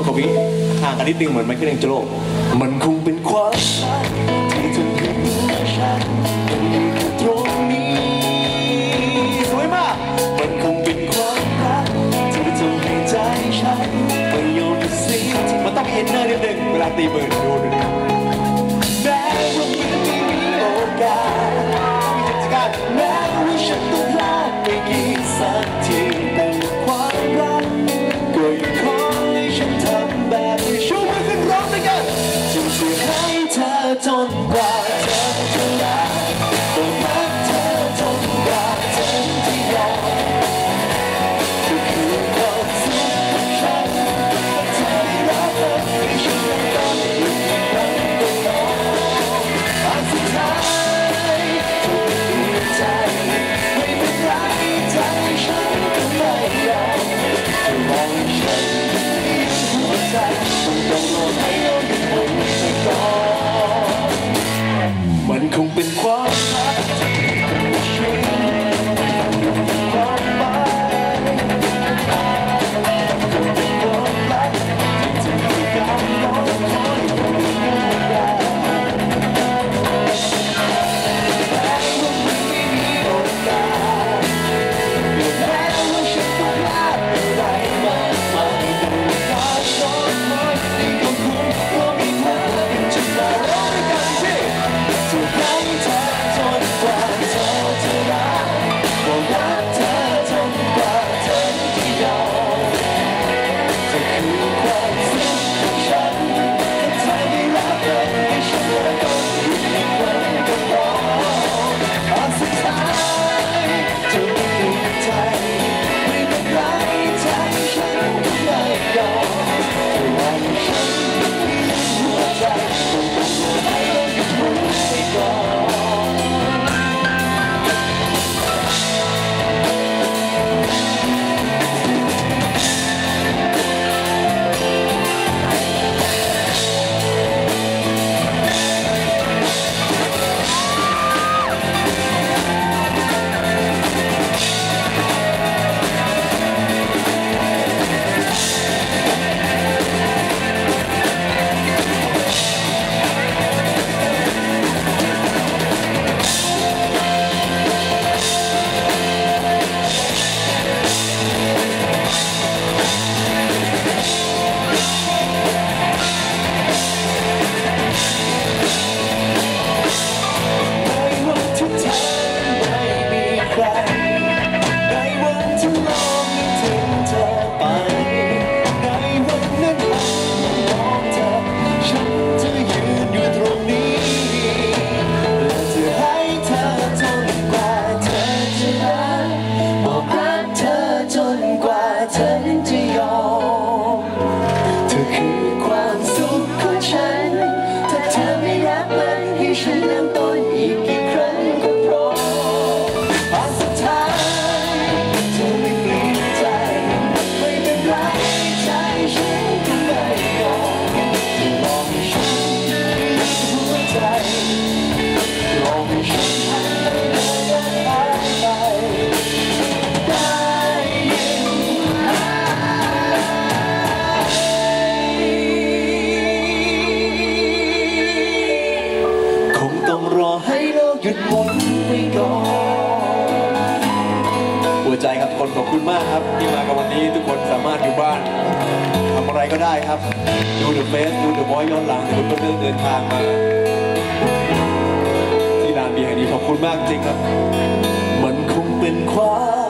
มากกว่าห่างกันนิดนึงเหมือนไมเคิลแองเจโลมันคงเป็นความรัที่เธอเห็นฉันตรงนี้สวยมากมันคงเป็นความรักที่เทำให้ใจฉันไม่ยอมสิ้นมันต้องมีเอนเนอร์นิดนึงเวลาตีเบิร์ดดูหนึ่ง มันคงเป็นความ 是谁让多？ หยุดหมุนไปก่อนหัวใจครับทุกคนขอบคุณมากครับ ที่มากับวันนี้ทุกคนสามารถอยู่บ้านทำอะไรก็ได้ครับ ดูเดอะเฟสดูเดอะบอยย้อนหลังหรือเพื่อนเดินทางมา ที่ลานเบียร์แห่งนี้ขอบคุณมากจริงครับ มันคงเป็นความ